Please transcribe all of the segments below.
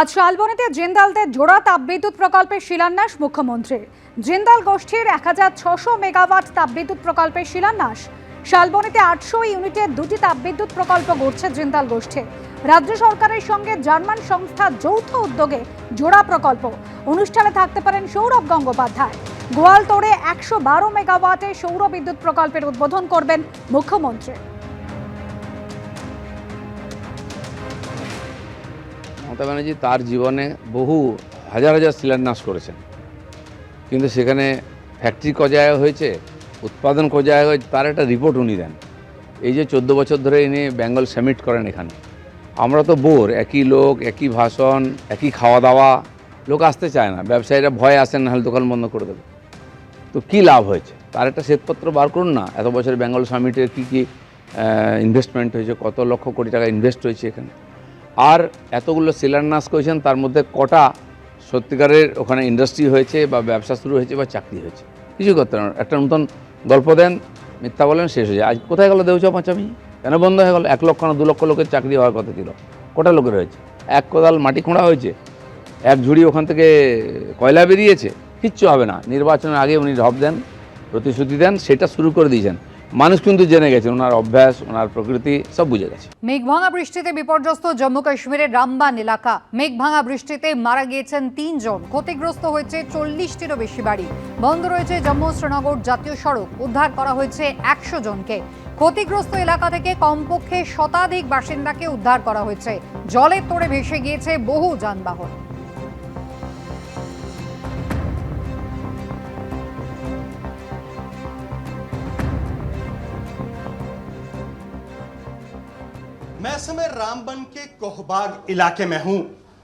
আজ শালবনীতে জিন্দালদের জোড়া তাপবিদ্যুৎ প্রকল্পের শিলান্যাস মুখ্যমন্ত্রীর জিন্দাল গোষ্ঠীর এক হাজার ছশো মেগাওয়াট তাপবিদ্যুৎ প্রকল্পের শিলান্যাস। শালবনীতে আটশো ইউনিটের দুটি তাপবিদ্যুৎ প্রকল্প গড়ছে জিন্দাল গোষ্ঠী। রাজ্য সরকারের সঙ্গে জার্মান সংস্থা যৌথ উদ্যোগে জোড়া প্রকল্প। অনুষ্ঠানে থাকতে পারেন সৌরভ গঙ্গোপাধ্যায়। গোয়ালতোড়ে একশো বারো মেগাওয়াটের সৌর বিদ্যুৎ প্রকল্পের উদ্বোধন করবেন মুখ্যমন্ত্রী। মমতা ব্যানার্জি তার জীবনে বহু হাজার হাজার শিলান্যাস করেছেন। কিন্তু সেখানে ফ্যাক্টরি কজায় হয়েছে, উৎপাদন কজায় হয়েছে, তার একটা রিপোর্ট উনি দেন। এই যে চোদ্দ বছর ধরে ইনি বেঙ্গল সামিট করেন এখানে। আমরা তো বোর, একই লোক, একই ভাষণ, একই খাওয়া দাওয়া লোক আসতে চায় না। ব্যবসায়ীরা ভয় আসেন, না দোকান বন্ধ করে দেবে। তো কী লাভ হয়েছে? তার একটা শ্বেতপত্র বার করুন না। এত বছর বেঙ্গল সামিটের কী কী ইনভেস্টমেন্ট হয়েছে, কত লক্ষ কোটি টাকা ইনভেস্ট হয়েছে এখানে? আর এতগুলো শিলান্যাস করেছেন, তার মধ্যে কটা সত্যিকারের ওখানে ইন্ডাস্ট্রি হয়েছে বা ব্যবসা শুরু হয়েছে বা চাকরি হয়েছে। কিছু করতে না। একটা নতুন গল্প দেন, মিথ্যা বলেন, শেষ হয়ে যায়। আজ কোথায় গেল দেউচ পাঁচামি? কেন বন্ধ হয়ে গেল? এক লক্ষ না দু লক্ষ লোকের চাকরি হওয়ার কথা ছিল। কটা লোকের হয়েছে? এক কোদাল মাটি খোঁড়া হয়েছে, এক ঝুড়ি ওখান থেকে কয়লা বেরিয়েছে, কিচ্ছু হবে না। নির্বাচনের আগে উনি ঢপ দেন, প্রতিশ্রুতি দেন, সেটা শুরু করে দিয়েছেন। মানুষ কিন্তু জেনে গেছে ওনার অভ্যাস, ওনার প্রকৃতি, সব বুঝে গেছে। মেঘভাঙা বৃষ্টিতে বিপর্যস্ত জম্মু কাশ্মীরের রামবান এলাকা। মেঘভাঙা বৃষ্টিতে মারা গিয়েছেন তিনজন। ক্ষতিগ্রস্ত হয়েছে চল্লিশটিরও বেশি বাড়ি। বন্ধ রয়েছে জম্মু শ্রীনগর জাতীয় সড়ক। উদ্ধার করা হয়েছে একশো জনকে। ক্ষতিগ্রস্ত এলাকা থেকে কমপক্ষে শতাধিক বাসিন্দাকে উদ্ধার করা হয়েছে। জলের তোড়ে ভেসে গিয়েছে বহু যানবাহন। मैं समय रामबन के कोहबाग इलाके में हूँ।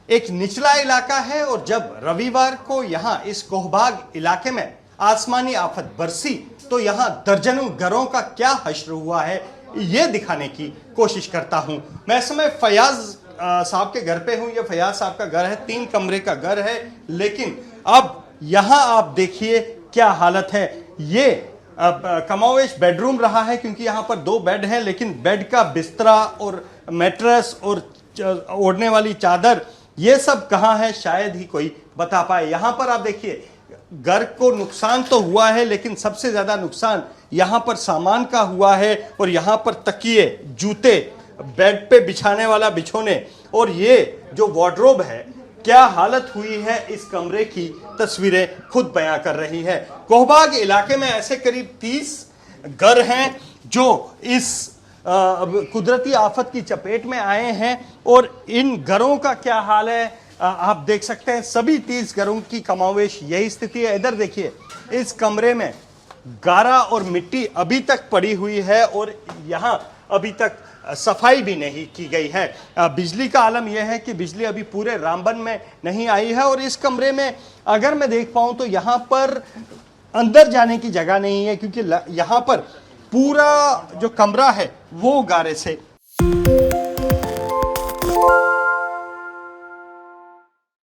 एक निचला इलाका है और जब रविवार को यहाँ इस कोहबाग इलाके में आसमानी आफत बरसी तो यहाँ दर्जनों घरों का क्या हश्र हुआ है, ये दिखाने की कोशिश करता हूँ। मैं समय फयाज साहब के घर पे हूँ। ये फयाज साहब का घर है, तीन कमरे का घर है। लेकिन अब यहाँ आप देखिए क्या हालत है। ये कमावेश बेडरूम रहा है क्योंकि यहाँ पर दो बेड हैं, लेकिन बेड का बिस्तरा और मैट्रेस और ओढ़ने वाली चादर, ये सब कहाँ है, शायद ही कोई बता पाए। यहाँ पर आप देखिए, घर को नुकसान तो हुआ है, लेकिन सबसे ज़्यादा नुकसान यहाँ पर सामान का हुआ है और यहाँ पर तकिए, जूते बेड पे बिछाने वाला बिछोने और ये जो वार्डरोब है क्या हालत हुई है इस कमरे की तस्वीरें खुद बयां कर रही है? कोहबाग इलाके में ऐसे करीब 30 घर हैं जो इस कुदरती आफत की चपेट में आए हैं और इन घरों का क्या हाल है? अ, आप देख सकते हैं सभी 30 घरों की कमावेश यही स्थिति है। इधर देखिए इस कमरे में गारा और मिट्टी अभी तक पड़ी हुई है और यहाँ अभी तक सफ़ाई भी नहीं की गई है। बिजली का आलम यह है कि बिजली अभी पूरे रामबन में नहीं आई है और इस कमरे में अगर मैं देख पाऊँ तो यहाँ पर अंदर जाने की जगह नहीं है, क्योंकि यहाँ पर पूरा जो कमरा है वो गारे से।